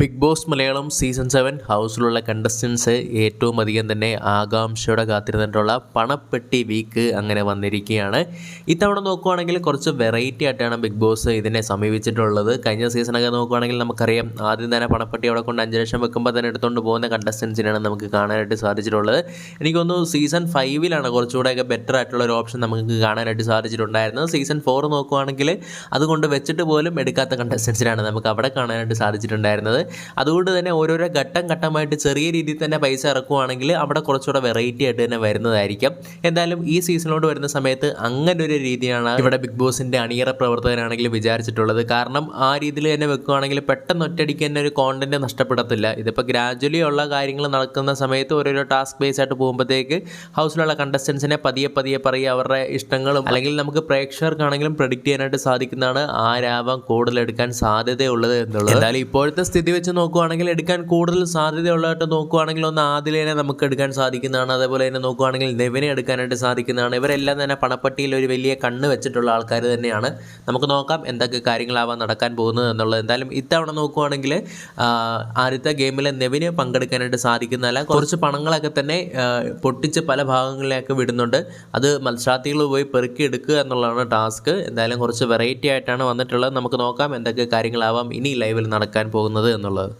Big Boss Malayalam season seven ഹൗസിലുള്ള contestants ഏറ്റവും അധികം തന്നെ ആകാംക്ഷയോടെ കാത്തിരുന്നിട്ടുള്ള പണപ്പെട്ടി വീക്ക് അങ്ങനെ വന്നിരിക്കുകയാണ്. ഇത്തവണ നോക്കുവാണെങ്കിൽ കുറച്ച് വെറൈറ്റി ആയിട്ടാണ് ബിഗ് ബോസ് ഇതിനെ സമീപിച്ചിട്ടുള്ളത്. കഴിഞ്ഞ സീസണൊക്കെ നോക്കുവാണെങ്കിൽ നമുക്കറിയാം ആദ്യം തന്നെ പണപ്പെട്ടി അവിടെ കൊണ്ട് അഞ്ച് ലക്ഷം വെക്കുമ്പോൾ തന്നെ എടുത്തുകൊണ്ട് പോകുന്ന കണ്ടസ്റ്റൻസിനാണ് നമുക്ക് കാണാനായിട്ട് സാധിച്ചിട്ടുള്ളത്. എനിക്ക് തോന്നുന്നു സീസൺ ഫൈവിലാണ് കുറച്ചുകൂടെയൊക്കെ ബെറ്റർ ആയിട്ടുള്ള ഒരു ഓപ്ഷൻ നമുക്ക് കാണാനായിട്ട് സാധിച്ചിട്ടുണ്ടായിരുന്നത്. സീസൺ ഫോർ നോക്കുവാണെങ്കിൽ അതുകൊണ്ട് വെച്ചിട്ട് പോലും എടുക്കാത്ത കണ്ടസ്റ്റൻസിനാണ് നമുക്ക് അവിടെ കാണാനായിട്ട് സാധിച്ചിട്ടുണ്ടായിരുന്നത്. അതുകൊണ്ട് തന്നെ ഓരോരോ ഘട്ടം ഘട്ടമായിട്ട് ചെറിയ രീതിയിൽ തന്നെ പൈസ ഇറക്കുവാണെങ്കിൽ അവിടെ കുറച്ചുകൂടെ വെറൈറ്റി ആയിട്ട് തന്നെ വരുന്നതായിരിക്കും. എന്തായാലും ഈ സീസണിലോട്ട് വരുന്ന സമയത്ത് അങ്ങനെ ഒരു രീതിയാണ് ഇവിടെ ബിഗ് ബോസിന്റെ അണിയറ പ്രവർത്തകരാണെങ്കിൽ വിചാരിച്ചിട്ടുള്ളത്. കാരണം ആ രീതിയിൽ തന്നെ വെക്കുകയാണെങ്കിൽ പെട്ടെന്ന് ഒറ്റയടിക്ക് തന്നെ ഒരു കോണ്ടന്റ് നഷ്ടപ്പെടത്തില്ല. ഇതിപ്പോൾ ഗ്രാജുവലി ഉള്ള കാര്യങ്ങൾ നടക്കുന്ന സമയത്ത് ഓരോരോ ടാസ്ക് ബേസ് ആയിട്ട് പോകുമ്പോഴത്തേക്ക് ഹൗസിലുള്ള കണ്ടസ്റ്റൻസിനെ പതിയെ പതിയെ പറയുക അവരുടെ ഇഷ്ടങ്ങളും അല്ലെങ്കിൽ നമുക്ക് പ്രേക്ഷകർക്കാണെങ്കിലും പ്രഡിക്റ്റ് ചെയ്യാനായിട്ട് സാധിക്കുന്നതാണ് ആരാവാം കൂടുതൽ എടുക്കാൻ സാധ്യതയുള്ളത് എന്നുള്ളത്. എന്തായാലും ഇപ്പോഴത്തെ സ്ഥിതി വെച്ച് നോക്കുവാണെങ്കിൽ എടുക്കാൻ കൂടുതൽ സാധ്യതയുള്ളതായിട്ട് നോക്കുവാണെങ്കിൽ ഒന്ന് ആദിലേനെ നമുക്ക് എടുക്കാൻ സാധിക്കുന്നതാണ്. അതേപോലെ തന്നെ നോക്കുവാണെങ്കിൽ നെവിനെ എടുക്കാനായിട്ട് സാധിക്കുന്നതാണ്. ഇവരെല്ലാം തന്നെ പണപ്പട്ടിയിൽ ഒരു വലിയ കണ്ണ് വെച്ചിട്ടുള്ള ആൾക്കാർ തന്നെയാണ്. നമുക്ക് നോക്കാം എന്തൊക്കെ കാര്യങ്ങളാവാൻ നടക്കാൻ പോകുന്നത് എന്നുള്ളത്. എന്തായാലും ഇത്തവണ നോക്കുവാണെങ്കിൽ ആദ്യത്തെ ഗെയിമിൽ നെവിന് പങ്കെടുക്കാനായിട്ട് സാധിക്കുന്നതല്ല. കുറച്ച് പണങ്ങളൊക്കെ തന്നെ പൊട്ടിച്ച് പല ഭാഗങ്ങളിലേക്ക് വിടുന്നുണ്ട്. അത് മത്സരാർത്ഥികൾ പോയി പെറുക്കി എടുക്കുക എന്നുള്ളതാണ് ടാസ്ക്. എന്തായാലും കുറച്ച് വെറൈറ്റി ആയിട്ടാണ് വന്നിട്ടുള്ളത്. നമുക്ക് നോക്കാം എന്തൊക്കെ കാര്യങ്ങളാവാം ഇനി ലൈവിൽ നടക്കാൻ പോകുന്നത് എന്നുള്ളത്.